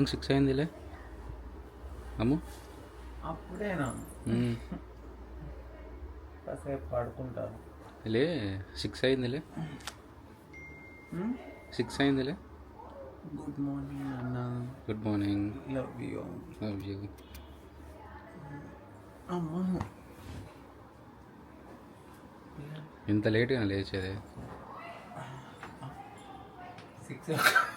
Morning six అయిందిలే. అమ్ము. అప్పుడేనా. కాసేపు పడుకుంటాను. లే సిక్స్ అయిందిలే. సిక్స్ అయిందిలే. గుడ్ మార్నింగ్ అన్న. Good morning. Love you. Love you. అమ్మా. ఇంత లేట్గా లేచేది. సిక్స్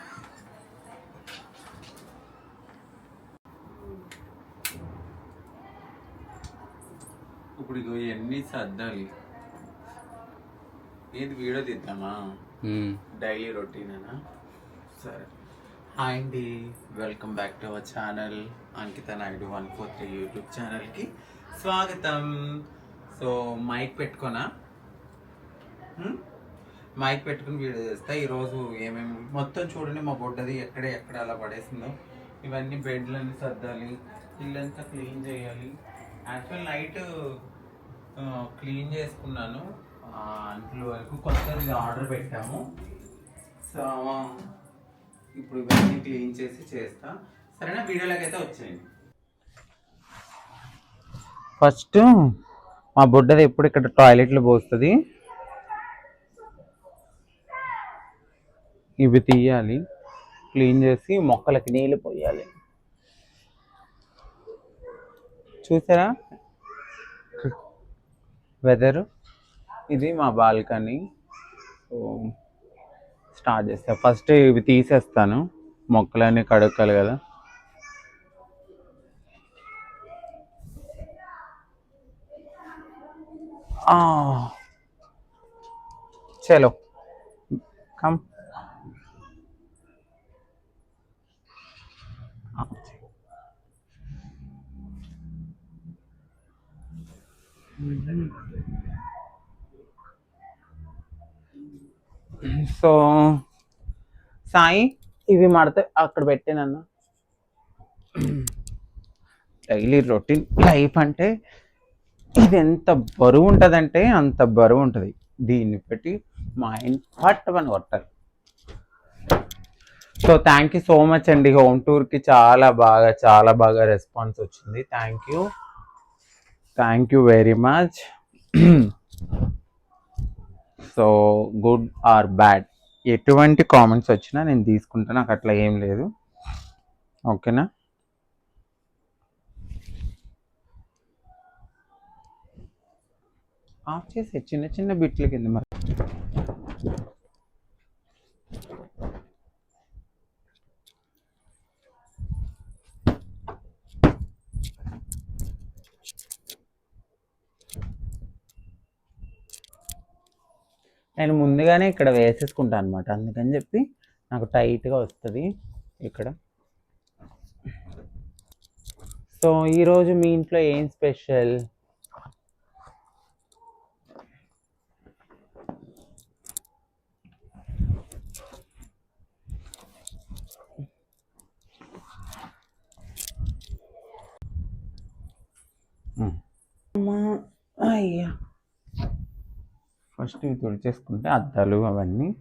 ఇప్పుడు ఇగో ఎన్ని సర్దాలి? ఏంటి వీడియో తీద్దామా. డైలీ రొటీనేనా? సరే. హాయ్ అండి. Welcome back to our channel. Ankita Naidu one four three YouTube ఛానల్కి స్వాగతం. సో మైక్ పెట్టుకోనా? మైక్ పెట్టుకుని వీడియో చేస్తా ఈరోజు ఏమేమి మొత్తం చూడండి మా బొడ్డది ఎక్కడ ఎక్కడ అలా పడేసిందో. ఇవన్నీ బెడ్లన్నీ సర్దాలి ఇల్లంతా క్లీన్ చేయాలి. యాక్చువల్ నైట్ క్లీన్ చేసుకున్నాను. అంట్లు వరకు కొత్తది ఆర్డర్ పెట్టాము. సో ఇప్పుడు ఇవన్నీ క్లీన్ చేసి చేస్తా. సరేనా? వీడియోలోకి అయితే వచ్చేయండి. ఫస్ట్ మా బుడ్డది ఎప్పుడు ఇక్కడ టాయిలెట్లు పోస్తుంది. ఇవి తీయాలి. క్లీన్ చేసి మొక్కలకి నీళ్ళు పోయాలి. చూసారా? వెదరు? ఇది మా బాల్కనీ. స్టార్ట్ చేస్తా. ఫస్ట్ ఇవి తీసేస్తాను. మొక్కలన్నీ కడుక్కాలి కదా. చలో. కమ్. సో సాయి ఇవి మడత అక్కడ పెట్టానన్న డైలీ రొటీన్ లైఫ్ అంటే ఇది ఎంత బరువు ఉంటుందంటే అంత బరువు ఉంటుంది. దీన్ని పెట్టి మా ఆయన పట్టమని కొట్టాలి. So thank you so much అండి. హోమ్ టూర్కి చాలా బాగా చాలా బాగా రెస్పాన్స్ వచ్చింది. Thank you thank you very much so good or bad? ఎటువంటి కామెంట్స్ వచ్చినా నేను తీసుకుంటా నాకు అట్లా ఏం లేదు. ఓకేనా? ఆఫ్ చేసే చిన్న చిన్న బిట్ల కింద మరి. నేను ముందుగానే ఇక్కడ వేసేసుకుంటాను అనమాట అందుకని చెప్పి నాకు టైట్గా వస్తుంది ఇక్కడ. సో ఈరోజు మీ ఇంట్లో ఏం స్పెషల్? అయ్యా. ఫస్ట్ ఇవి తుడిచేసుకుంటే అద్దాలు అవన్నీ.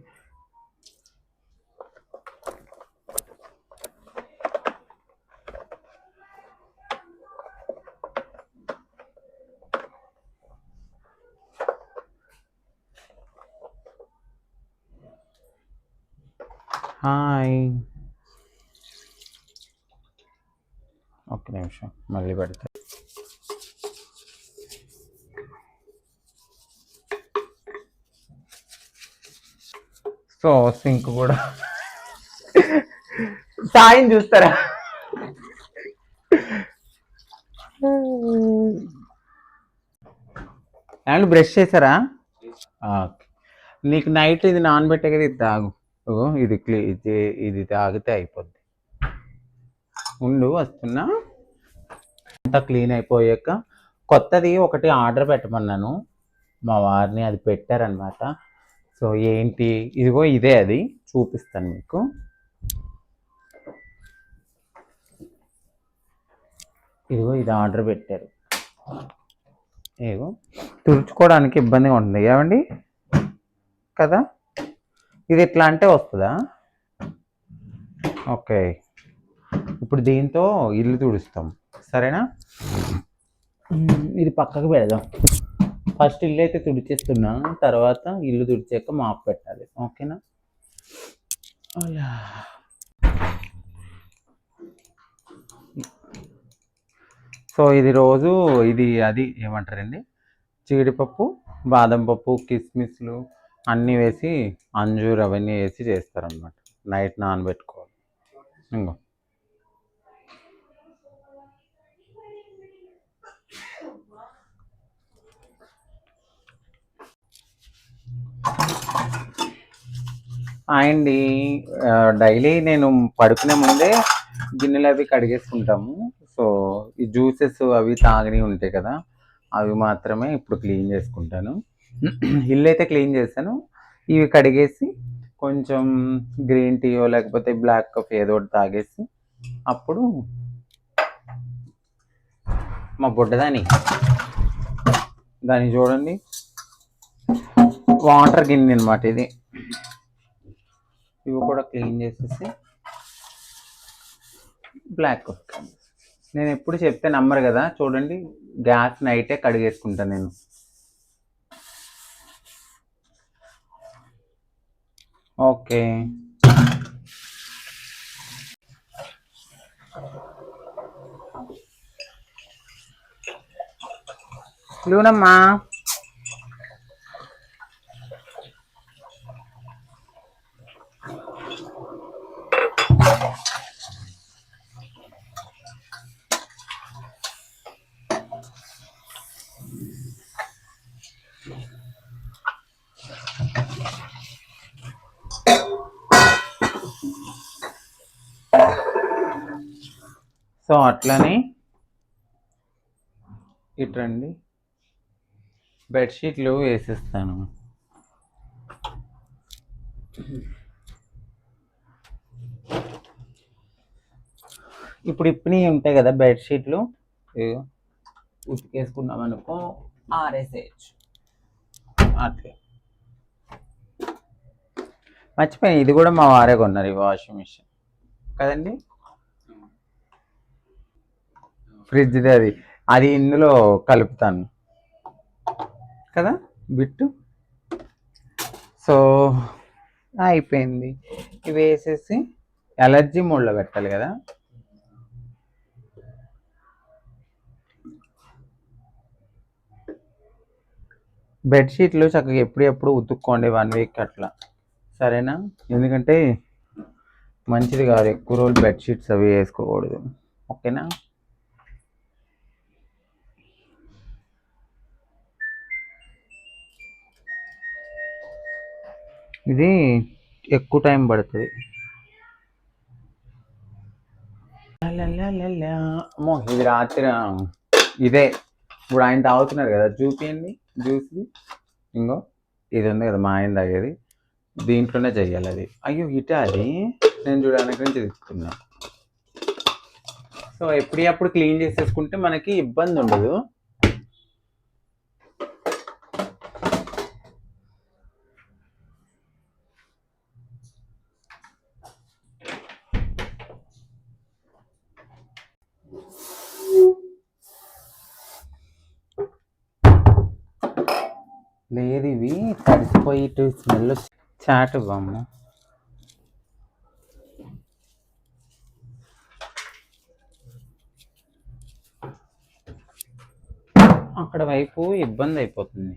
హాయ్. ఒక్క నిమిషం మళ్ళీ పెడతా. సో సింక్ కూడా. సాయం చూస్తారా? ఏమన్నా బ్రష్ చేశారా? ఓకే. నీకు నైట్ ఇది నానబెట్టే కదా ఇది తాగు. ఓ ఇది క్లీ ఇది ఇది తాగితే అయిపోద్ది. ఉండు వస్తున్నా. అంతా క్లీన్ అయిపోయాక కొత్తది ఒకటి ఆర్డర్ పెట్టమన్నాను. మా వారిని అది పెట్టారనమాట సో ఏంటి ఇదిగో ఇదే అది చూపిస్తాను మీకు. ఇదిగో ఇది ఆర్డర్ పెట్టారు. ఏగో తుడుచుకోవడానికి ఇబ్బందిగా ఉంటుంది. ఏమండి? కదా? ఇది ఎట్లా అంటే వస్తుందా? ఓకే. ఇప్పుడు దీంతో ఇల్లు తుడుస్తాం. సరేనా? ఇది పక్కకు పెడదాం. ఫస్ట్ ఇల్లు అయితే తుడిచేస్తున్నా తర్వాత ఇల్లు తుడిచాక మాపు పెట్టాలి. ఓకేనా? అలా సో ఇది రోజు ఇది అది ఏమంటారండి? జీడిపప్పు బాదం పప్పు కిస్మిస్లు అన్నీ వేసి అంజూర్ అవన్నీ వేసి చేస్తారనమాట నైట్ నానబెట్టుకోవాలి. ఇంకో అండి. డైలీ నేను పడుకునే ముందే గిన్నెలు అవి కడిగేసుకుంటాము. సో ఈ జ్యూసెస్ అవి తాగని ఉంటాయి కదా అవి మాత్రమే ఇప్పుడు క్లీన్ చేసుకుంటాను. ఇల్లు అయితే క్లీన్ చేశాను. ఇవి కడిగేసి కొంచెం గ్రీన్ టీయో లేకపోతే బ్లాక్ కాఫీ ఏదో ఒకటి తాగేసి అప్పుడు మా బుడ్డదాని దాన్ని చూడండి. వాటర్ గిన్నె అనమాట ఇది. ఇవి కూడా క్లీన్ చేసేసి బ్లాక్ నేను ఎప్పుడు చెప్తే నమ్మరు కదా చూడండి గ్యాస్ నైటే కడిగేసుకుంటాను నేను. ఓకే. లూనమ్మా. సో అట్లనే ఇట్రండి. బెడ్షీట్లు వేసిస్తాను. ఇప్పుడు ఇప్పుడు ఉంటాయి కదా బెడ్షీట్లు. ఉతికేసుకున్నాం అనుకో ఆర్ఎస్హెచ్ అట్లా మర్చిపోయి ఇది కూడా మా వారే కొన్నారు ఈ వాషింగ్ మిషన్ కదండి? ఫ్రిడ్జ్ది అది. అది ఇందులో కలుపుతాను. కదా? బిట్టు? సో అయిపోయింది. ఇవి వేసేసి ఎలర్జీ మూడ్లో పెట్టాలి కదా? బెడ్షీట్లు చక్కగా ఎప్పుడు ఎప్పుడు ఉతుక్కోండి వన్ వీక్ అట్లా. సరేనా? ఎందుకంటే మంచిది కాదు ఎక్కువ రోజులు బెడ్షీట్స్ అవి వేసుకోకూడదు. ఓకేనా? ఇది ఎక్కువ టైం పడుతుంది. అమ్మో ఇది రాత్రి ఇదే. ఇప్పుడు ఆయన తాగుతున్నారు కదా చూపియండి జ్యూస్ది ఇంకో ఇది ఉంది కదా మా ఆయన తాగేది. దీంట్లోనే చెయ్యాలి అది. అయ్యో ఇటే అది? నేను చూడడానికి నుంచి తీసుకున్నా సో ఎప్పుడప్పుడు క్లీన్ చేసేసుకుంటే మనకి ఇబ్బంది ఉండదు లేదు ఇవి పాజిటివ్ స్మెల్ చాటు బొమ్మ. అక్కడ వైపు ఇబ్బంది అయిపోతుంది.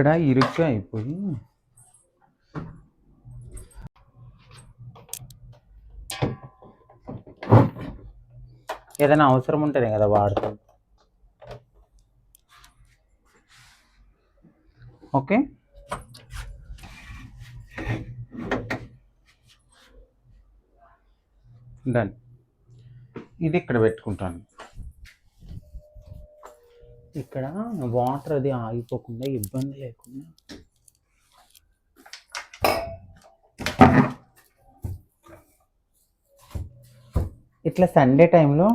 ఇక్కడ ఇరుగ్గా అయిపోయి. ఏదైనా అవసరం ఉంటేనే కదా వాడతాం. ఓకే? డన్ ఇది ఇక్కడ పెట్టుకుంటాను. ఇక్కడ వాటర్ అది ఆగిపోకుండా ఇబ్బంది లేకుండా. ఇట్లా సండే టైంలో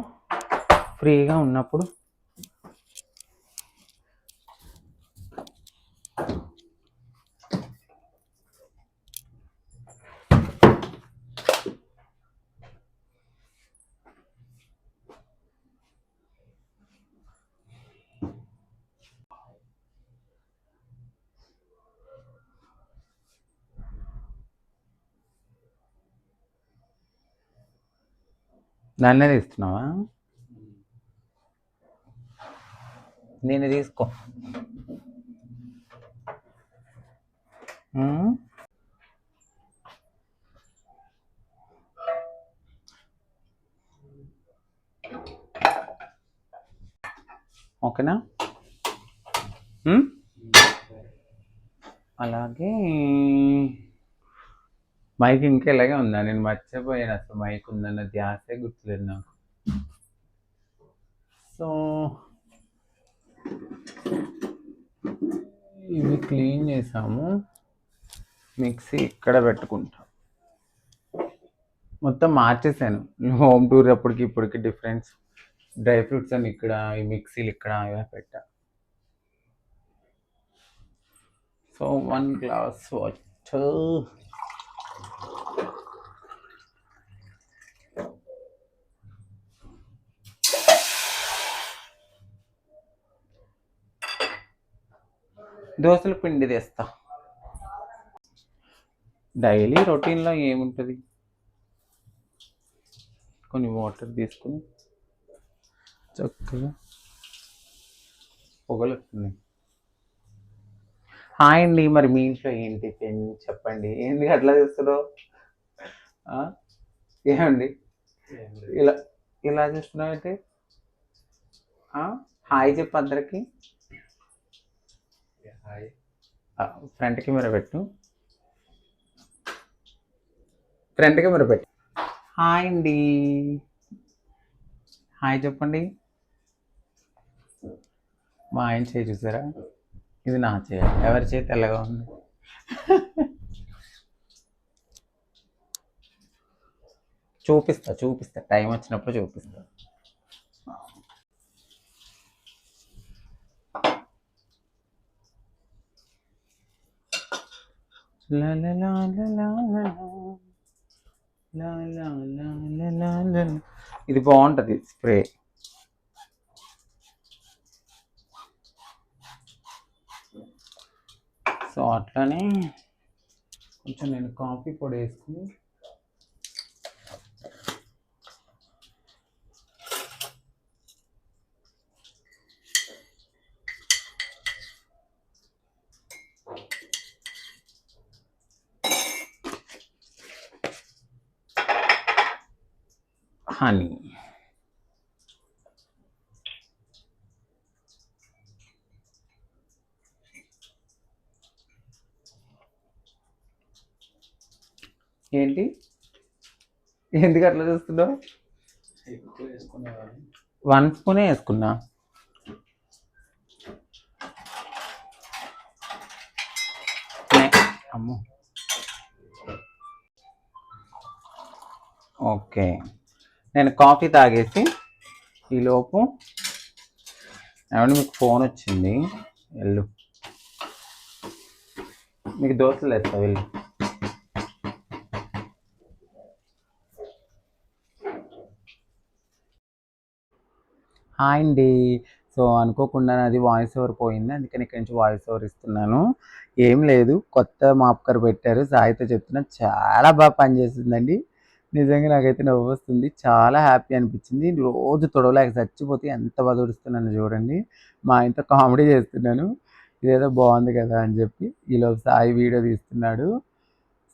ఫ్రీగా ఉన్నప్పుడు నన్నే తీస్తున్నావా? నేను తీసుకో. ఓకేనా? అలాగే మైక్ ఇంకా ఇలాగే ఉందా? నేను మర్చిపోయాను అసలు మైక్ ఉందన్న ధ్యాసే గుర్తులేదు నాకు. సో ఇవి క్లీన్ చేసాము. మిక్సీ ఇక్కడ పెట్టుకుంటాం. మొత్తం మార్చేసాను. హోమ్ టూర్ అప్పటికి ఇప్పటికి డిఫరెన్స్. డ్రై ఫ్రూట్స్ అని ఇక్కడ ఈ మిక్సీలు ఇక్కడ ఇవే పెట్టా. So one glass water. దోశల పిండి తెస్తా. డైలీ రొటీన్లో ఏముంటుంది? కొన్ని వాటర్ తీసుకుని చక్కగా పొగలుస్తుంది హాయ్ అండి మరి మీ ఇంట్లో ఏంటి పెన్ చెప్పండి. ఏంటి అట్లా చేస్తున్నావు? ఏమండి? ఇలా ఇలా చేస్తున్నావు అయితే? హాయ్ చెప్పు అందరికి. ఫ్రంట్ కెమెరా పెట్టు. ఫ్రంట్ కెమెరా పెట్టు. హాయ్ అండి. హాయ్ చెప్పండి. మా ఆయన చేయి చూసారా? ఇది నా చేయ. ఎవరి చేయి తెల్లగా ఉంది? చూపిస్తా చూపిస్తా. టైం వచ్చినప్పుడు చూపిస్తా లా లా లా లా లా లా లా. లా లా లా లా లా లా లా. ఇది బాగుంటుంది స్ప్రే. సో అట్లానే కొంచెం నేను కాఫీ పొడి వేసుకుని honey. ఏంటి? ఎందుకు అట్లా చూస్తున్నావు? వన్ స్పూనే వేసుకున్నా. అమ్మో. ఓకే. నేను కాఫీ తాగేసి ఈలోపు ఏమంటే మీకు ఫోన్ వచ్చింది. వెళ్ళు. మీకు దోశలు వేస్తా వెళ్ళు. హాయ్ అండి. సో అనుకోకుండా అది వాయిస్ ఓవర్ పోయింది. అందుకని ఇక్కడి నుంచి వాయిస్ ఓవర్ ఇస్తున్నాను. ఏం లేదు కొత్త మాప్కర్ పెట్టారు. సాయితో చెప్తున్నా చాలా బాగా పనిచేస్తుందండి. నిజంగా నాకైతే నవ్వు వస్తుంది చాలా హ్యాపీ అనిపించింది. రోజు తొడవలేక చచ్చిపోతే ఎంత బదుడుస్తున్నాను చూడండి. మా ఆయనతో కామెడీ చేస్తున్నాను. ఇదేదో బాగుంది కదా అని చెప్పి ఈలోపు సాయి వీడియో తీస్తున్నాడు.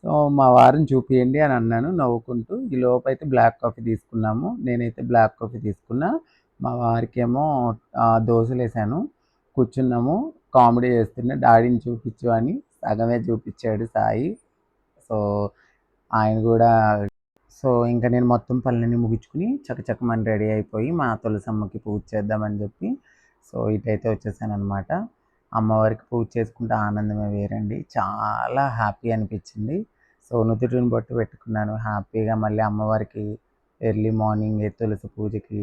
సో మా వారిని చూపియండి అని అన్నాను. నవ్వుకుంటూ ఈ లోపు అయితే బ్లాక్ కాఫీ తీసుకున్నాము. నేనైతే బ్లాక్ కాఫీ తీసుకున్నా. మా వారికి ఏమో దోశలు వేసాను కూర్చున్నాము. కామెడీ చేస్తున్నా డాడీని చూపించు అని సగమే చూపించాడు సాయి. సో ఆయన కూడా సో ఇంకా నేను మొత్తం పనులన్నీ ముగించుకుని చకచకమని రెడీ అయిపోయి మా తులసమ్మకి పూజ చేద్దామని చెప్పి సో ఇటైతే వచ్చేసాను అనమాట అమ్మవారికి పూజ చేసుకుంటే ఆనందమే వేరండి. చాలా హ్యాపీ అనిపించింది. సో నుదుటిని బొట్టు పెట్టుకున్నాను. హ్యాపీగా మళ్ళీ అమ్మవారికి ఎర్లీ మార్నింగ్ తులసి పూజకి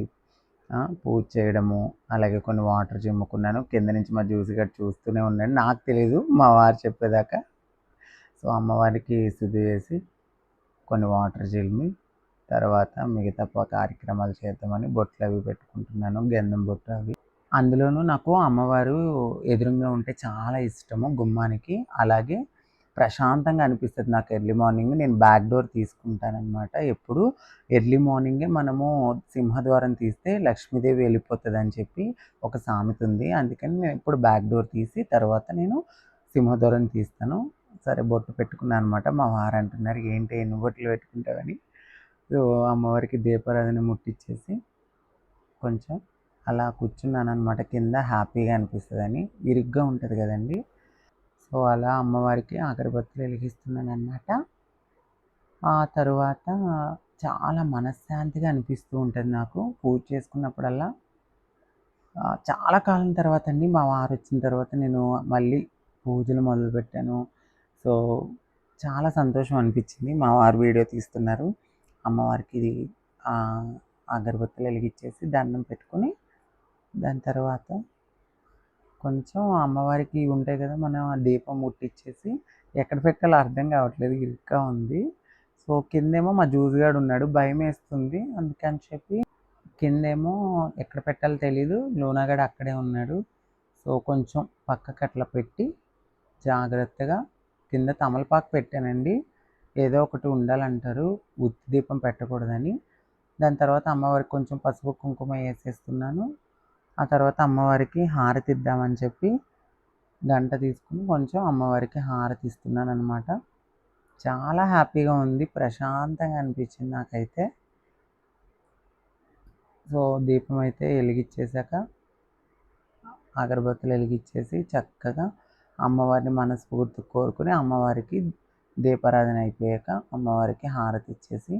పూజ చేయడము అలాగే కొన్ని వాటర్ చిమ్ముకున్నాను. కింద నుంచి మా జ్యూస్ గట్ చూస్తూనే ఉన్నాను. నాకు తెలియదు మా వారు చెప్పేదాకా. సో అమ్మవారికి శుద్ధి చేసి కొన్ని వాటర్ చిల్మి తర్వాత మిగతా కార్యక్రమాలు చేద్దామని బొట్లు అవి పెట్టుకుంటున్నాను గంధం బొట్టు అవి. అందులోనూ నాకు అమ్మవారు ఎదురుగా ఉంటే చాలా ఇష్టము గుమ్మానికి. అలాగే ప్రశాంతంగా అనిపిస్తుంది నాకు ఎర్లీ మార్నింగ్ నేను బ్యాక్ డోర్ తీసుకుంటానమాట ఎప్పుడు ఎర్లీ మార్నింగే మనము సింహద్వారం తీస్తే లక్ష్మీదేవి వెళ్ళిపోతుంది అని చెప్పి ఒక సామెత ఉంది. అందుకని నేను ఇప్పుడు బ్యాక్ డోర్ తీసి తర్వాత నేను సింహద్వారం తీస్తాను. సరే బొట్టు పెట్టుకున్నాను అనమాట మా వారు అంటున్నారు ఏంటి ఎన్ని బొట్లు పెట్టుకుంటావని? సో అమ్మవారికి దీపారాధన ముట్టించేసి కొంచెం అలా కూర్చున్నాను అనమాట కింద హ్యాపీగా అనిపిస్తుందని. ఇరుగ్గా ఉంటుంది కదండి. సో అలా అమ్మవారికి అగరబత్తులు వెలిగిస్తున్నాను అనమాట ఆ తరువాత చాలా మనశ్శాంతిగా అనిపిస్తూ ఉంటుంది నాకు. పూజ చేసుకున్నప్పుడల్లా చాలా కాలం తర్వాత అండి మా వారు వచ్చిన తర్వాత నేను మళ్ళీ పూజలు మొదలుపెట్టాను. సో చాలా సంతోషం అనిపించింది. మా వారు వీడియో తీస్తున్నారు. అమ్మవారికి ఇది అగరబత్తులు వెలిగించేసి దండం పెట్టుకొని దాని తర్వాత కొంచెం అమ్మవారికి ఉంటాయి కదా మనం ఆ దీపం ముట్టించేసి ఎక్కడ పెట్టాలో అర్థం కావట్లేదు ఇరుగ్గా ఉంది. సో కిందేమో మా జూజుగాడు ఉన్నాడు భయం వేస్తుంది. అందుకని చెప్పి కిందేమో ఎక్కడ పెట్టాలో తెలీదు లూనాగాడు అక్కడే ఉన్నాడు. సో కొంచెం పక్కకు అట్లా పెట్టి జాగ్రత్తగా కింద తమలపాకు పెట్టానండి. ఏదో ఒకటి ఉండాలంటారు. ఉత్తి దీపం పెట్టకూడదని. దాని తర్వాత అమ్మవారికి కొంచెం పసుపు కుంకుమ వేసేస్తున్నాను. ఆ తర్వాత అమ్మవారికి హారతి ఇద్దామని చెప్పి గంట తీసుకుని కొంచెం అమ్మవారికి హారతి ఇస్తున్నాను అనమాట చాలా హ్యాపీగా ఉంది. ప్రశాంతంగా అనిపించింది నాకైతే. సో దీపం అయితే వెలిగించేశాక అగరబత్తులు వెలిగించేసి చక్కగా అమ్మవారిని మనస్ఫూర్తి కోరుకుని అమ్మవారికి దీపారాధన అయిపోయాక అమ్మవారికి హారతి ఇచ్చేసి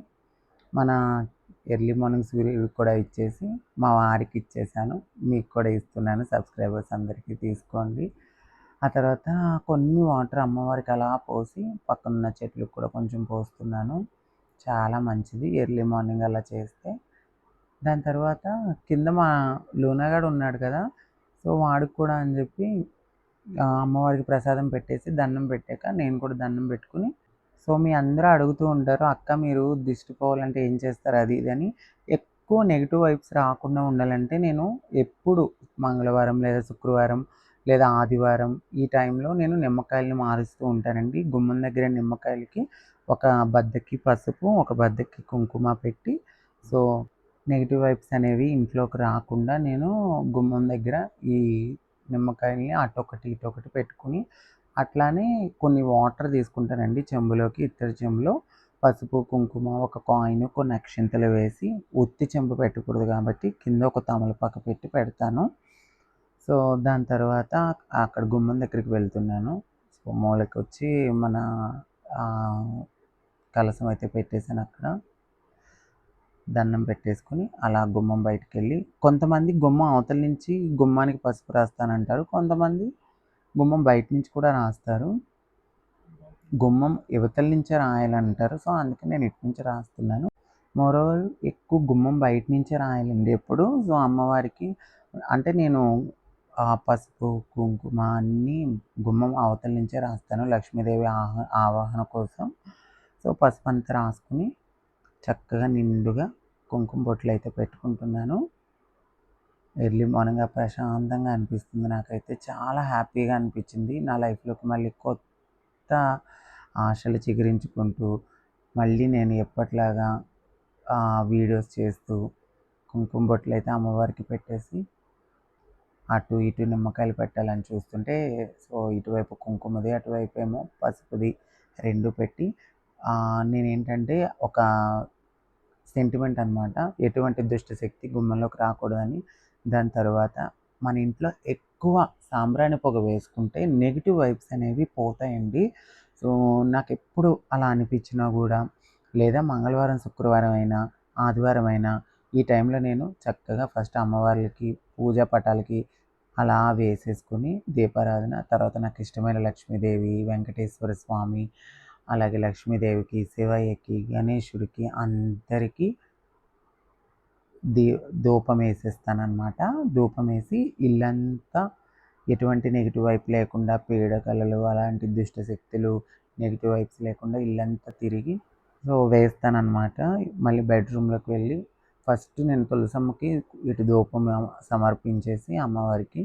మన ఎర్లీ మార్నింగ్ సూర్యుడికి కూడా ఇచ్చేసి మా వారికి ఇచ్చేసాను. మీకు కూడా ఇస్తున్నాను సబ్స్క్రైబర్స్ అందరికీ తీసుకోండి. ఆ తర్వాత కొన్ని వాటర్ అమ్మవారికి అలా పోసి పక్కనున్న చెట్లకు కూడా కొంచెం పోస్తున్నాను. చాలా మంచిది. ఎర్లీ మార్నింగ్ అలా చేస్తే. దాని తర్వాత కింద మా లూనాగాడు ఉన్నాడు కదా సో వాడికి కూడా అని చెప్పి అమ్మవారికి ప్రసాదం పెట్టేసి దండం పెట్టాక నేను కూడా దండం పెట్టుకుని సో మీ అందరూ అడుగుతూ ఉంటారు అక్క మీరు దిష్టి పోవాలంటే ఏం చేస్తారు? అది ఇది అని. ఎక్కువ నెగిటివ్ వైబ్స్ రాకుండా ఉండాలంటే నేను ఎప్పుడు మంగళవారం లేదా శుక్రవారం లేదా ఆదివారం ఈ టైంలో నేను నిమ్మకాయలని మారుస్తూ ఉంటానండి. గుమ్మం దగ్గర నిమ్మకాయలకి ఒక బద్దకి పసుపు ఒక బద్దకి కుంకుమ పెట్టి సో నెగిటివ్ వైబ్స్ అనేవి ఇంట్లోకి రాకుండా నేను గుమ్మం దగ్గర ఈ నిమ్మకాయల్ని అటొకటి ఇటొకటి పెట్టుకుని అట్లానే కొన్ని వాటర్ తీసుకుంటానండి చెంబులోకి. ఇత్తడి చెంబులో పసుపు కుంకుమ ఒక కాయిన్ కొన్ని అక్షింతలు వేసి ఉత్తి చెంబు పెట్టకూడదు కాబట్టి కింద ఒక తమలపాకు పెట్టి పెడతాను. సో దాని తర్వాత అక్కడ గుమ్మం దగ్గరికి వెళ్తున్నాను. సో మూలకి వచ్చి మన కలసం అయితే పెట్టేసాను అక్కడ. దండం పెట్టేసుకుని అలా గుమ్మం బయటకు వెళ్ళి కొంతమంది గుమ్మం అవతల నుంచి గుమ్మానికి పసుపు రాస్తానంటారు. కొంతమంది గుమ్మం బయట నుంచి కూడా రాస్తారు. గుమ్మం యువతల నుంచే రాయాలంటారు. సో అందుకే నేను ఇటు నుంచి రాస్తున్నాను. మోరోవర్ ఎక్కువ గుమ్మం బయట నుంచే రాయాలండి ఎప్పుడు. సో అమ్మవారికి అంటే నేను ఆ పసుపు కుంకుమ అన్నీ గుమ్మం అవతల నుంచే రాస్తాను. లక్ష్మీదేవి ఆహ ఆవాహన కోసం. సో పసుపు అంతా రాసుకుని చక్కగా నిండుగా కుంకుమ బొట్లు అయితే పెట్టుకుంటున్నాను. ఎర్లీ మార్నింగ్ ప్రశాంతంగా అనిపిస్తుంది. నాకైతే చాలా హ్యాపీగా అనిపించింది. నా లైఫ్లోకి మళ్ళీ కొత్త ఆశలు చిగురించుకుంటూ మళ్ళీ నేను ఎప్పట్లాగా వీడియోస్ చేస్తూ కుంకుమ బొట్లు అయితే అమ్మవారికి పెట్టేసి అటు ఇటు నిమ్మకాయలు పెట్టాలని చూస్తుంటే సో ఇటువైపు కుంకుమది అటువైపు ఏమో పసుపుది రెండు పెట్టి నేనేంటంటే ఒక సెంటిమెంట్ అనమాట ఎటువంటి దుష్టశక్తి గుమ్మంలోకి రాకూడదని. దాని తర్వాత మన ఇంట్లో ఎక్కువ సాంబ్రాణి పొగ వేసుకుంటే నెగిటివ్ వైబ్స్ అనేవి పోతాయండి. సో నాకు ఎప్పుడు అలా అనిపించినా కూడా లేదా మంగళవారం శుక్రవారం అయినా ఆదివారం అయినా ఈ టైంలో నేను చక్కగా ఫస్ట్ అమ్మవార్లకి పూజా పటాలకి అలా వేసేసుకొని దీపారాధన తర్వాత నాకు ఇష్టమైన లక్ష్మీదేవి వెంకటేశ్వర స్వామి అలాగే లక్ష్మీదేవికి శివయ్యకి గణేశుడికి అందరికీ దీ ధూపం వేసేస్తానమాట ధూపం వేసి ఇల్లంతా ఎటువంటి నెగిటివ్ వైపు లేకుండా పీడకలలు అలాంటి దుష్ట శక్తులు నెగిటివ్ వైప్స్ లేకుండా ఇల్లంతా తిరిగి సో వేస్తానమాట మళ్ళీ బెడ్రూమ్లోకి వెళ్ళి ఫస్ట్ నేను తులసమ్మకి ఇటు ధూపం సమర్పించేసి అమ్మవారికి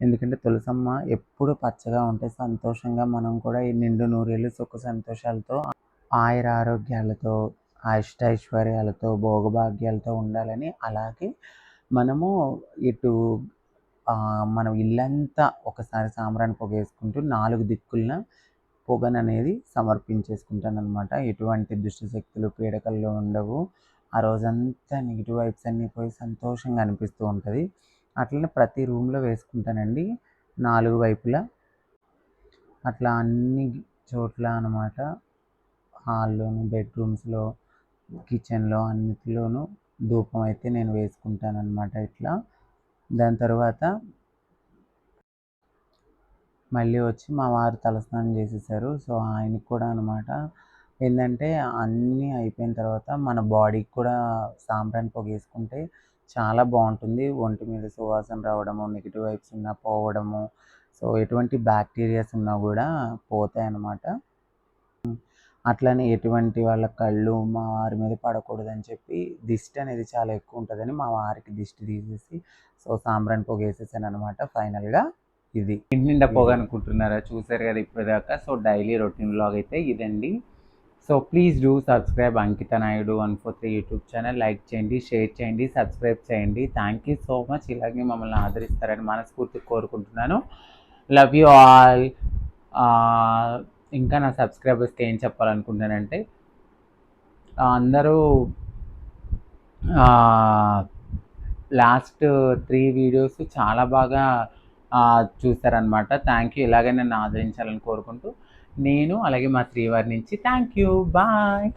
ఎందుకంటే తులసమ్మ ఎప్పుడు పచ్చగా ఉంటే సంతోషంగా మనం కూడా ఈ నిండు నూరేళ్ళు సుఖ సంతోషాలతో ఆయుర ఆరోగ్యాలతో అష్టైశ్వర్యాలతో భోగభాగ్యాలతో ఉండాలని అలాగే మనము ఇటు మనం ఇల్లంతా ఒకసారి సాంబ్రాన్ని పొగ వేసుకుంటూ నాలుగు దిక్కులన పొగను అనేది సమర్పించేసుకుంటాను అనమాట ఎటువంటి దుష్టశక్తులు పీడకల్లో ఉండవు. ఆ రోజంతా నెగిటివ్ వైబ్స్ అన్నీ పోయి సంతోషంగా అనిపిస్తూ ఉంటుంది. అట్లనే ప్రతి రూమ్లో వేసుకుంటానండి. నాలుగు వైపులా. అట్లా అన్ని చోట్ల అనమాట హాల్లోను బెడ్రూమ్స్లో కిచెన్లో అన్నిటిలోనూ ధూపం అయితే నేను వేసుకుంటాను అనమాట ఇట్లా. దాని తర్వాత మళ్ళీ వచ్చి మా వారు తలస్నానం చేసేసారు. సో ఆయనకి కూడా అనమాట ఏంటంటే అన్నీ అయిపోయిన తర్వాత మన బాడీకి కూడా సాంబ్రాన్ పొగ వేసుకుంటే చాలా బాగుంటుంది. ఒంటి మీద సువాసన రావడము నెగిటివ్ వైబ్స్ ఉన్నా పోవడము. సో ఎటువంటి బ్యాక్టీరియాస్ ఉన్నా కూడా పోతాయి అన్నమాట అట్లనే ఎటువంటి వాళ్ళ కళ్ళు మా వారి మీద పడకూడదని చెప్పి దిష్టి అనేది చాలా ఎక్కువ ఉంటుందని మా వారికి దిష్టి తీసేసి సో సాంబ్రాణి పొగ వేసేసాను అనమాట ఫైనల్గా ఇది. ఇంటి నిండా పొగ అనుకుంటున్నారా? చూసారు కదా ఇప్పటిదాకా. సో డైలీ రొటీన్ బ్లాగ్ అయితే ఇదండి. So please do subscribe Ankita Naidu one four three YouTube channel like చేయండి షేర్ చేయండి సబ్స్క్రైబ్ చేయండి. థ్యాంక్ యూ సో మచ్ ఇలాగే మమ్మల్ని ఆదరిస్తారని మనస్ఫూర్తి కోరుకుంటున్నాను. లవ్ యూ ఆల్ ఇంకా నా సబ్స్క్రైబర్స్కి ఏం చెప్పాలనుకుంటానంటే అందరూ లాస్ట్ త్రీ వీడియోస్ చాలా బాగా ఆ, చూస్తారనమాట థ్యాంక్ యూ ఇలాగే నన్ను ఆదరించాలని కోరుకుంటూ నేను అలాగే మా శ్రీవారి నుంచి. Thank you bye